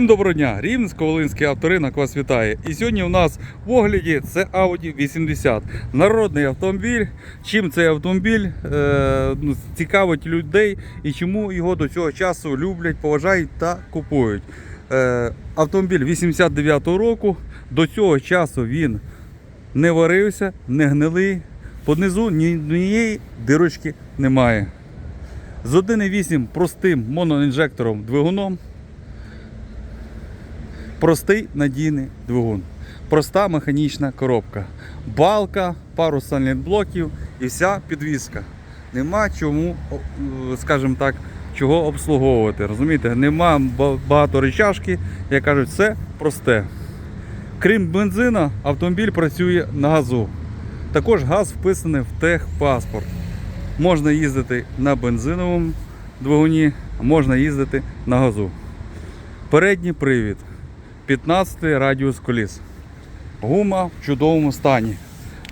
Доброго дня! Рівненсько-Волинський авторинок вас вітає. І сьогодні у нас в огляді це Audi 80. Народний автомобіль. Чим цей автомобіль е, ну, цікавить людей і чому його до цього часу люблять, поважають та купують. Е, автомобіль 89-го року. До цього часу він не варився, не гнилий. Понизу ні однієї дирочки немає. З 1,8 простим моноінжектором двигуном. Простий надійний двигун, проста механічна коробка, балка, пару блоків і вся підвізка. Нема чому, е, скажімо так, чого обслуговувати. Розумієте, нема багато речашки, як кажуть, все просте. Крім бензина, автомобіль працює на газу. Також газ вписаний в техпаспорт. Можна їздити на бензиновому двигуні, можна їздити на газу. Передній привід. 15 радіус коліс. Гума в чудовому стані.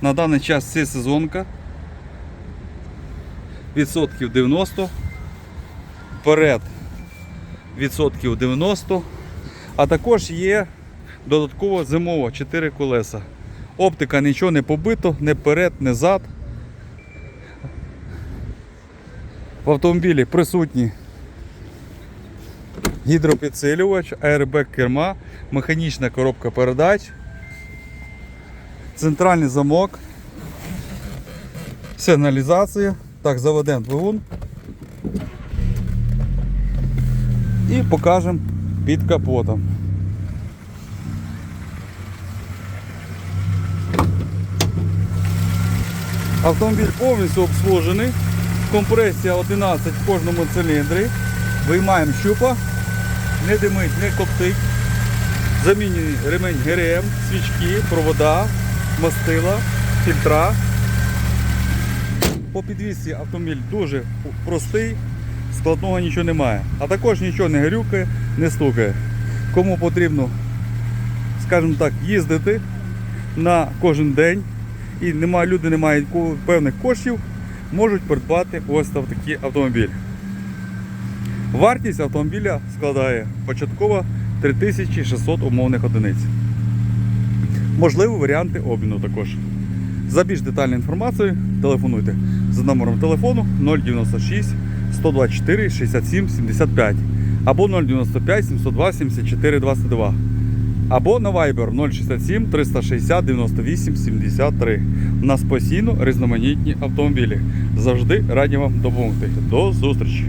На даний час це сезонка. Відсотків 90. Вперед відсотків 90. А також є додатково зимово 4 колеса. Оптика нічого не побито, не перед, не зад. В автомобілі присутні гідропідсилювач, аербек керма, механічна коробка передач, центральний замок, сигналізація. Так, заведемо двигун і покажемо під капотом. Автомобіль повністю обслужений. Компресія 11 в кожному циліндрі. Виймаємо щупа, не димить, не коптить. Замінює ремень ГРМ, свічки, провода, мастила, фільтра. По підвісці автомобіль дуже простий, складного нічого немає. А також нічого не грюкає, не стукає. Кому потрібно, скажімо так, їздити на кожен день і немає, люди не мають певних коштів, можуть придбати ось такий автомобіль. Вартість автомобіля складає початково 3600 умовних одиниць. Можливі варіанти обміну також. За більш детальною інформацією телефонуйте за номером телефону 096 124 67 75 або 095 702 74 22 або на Viber 067 360 98 73. У нас постійно різноманітні автомобілі. Завжди раді вам допомогти. До зустрічі!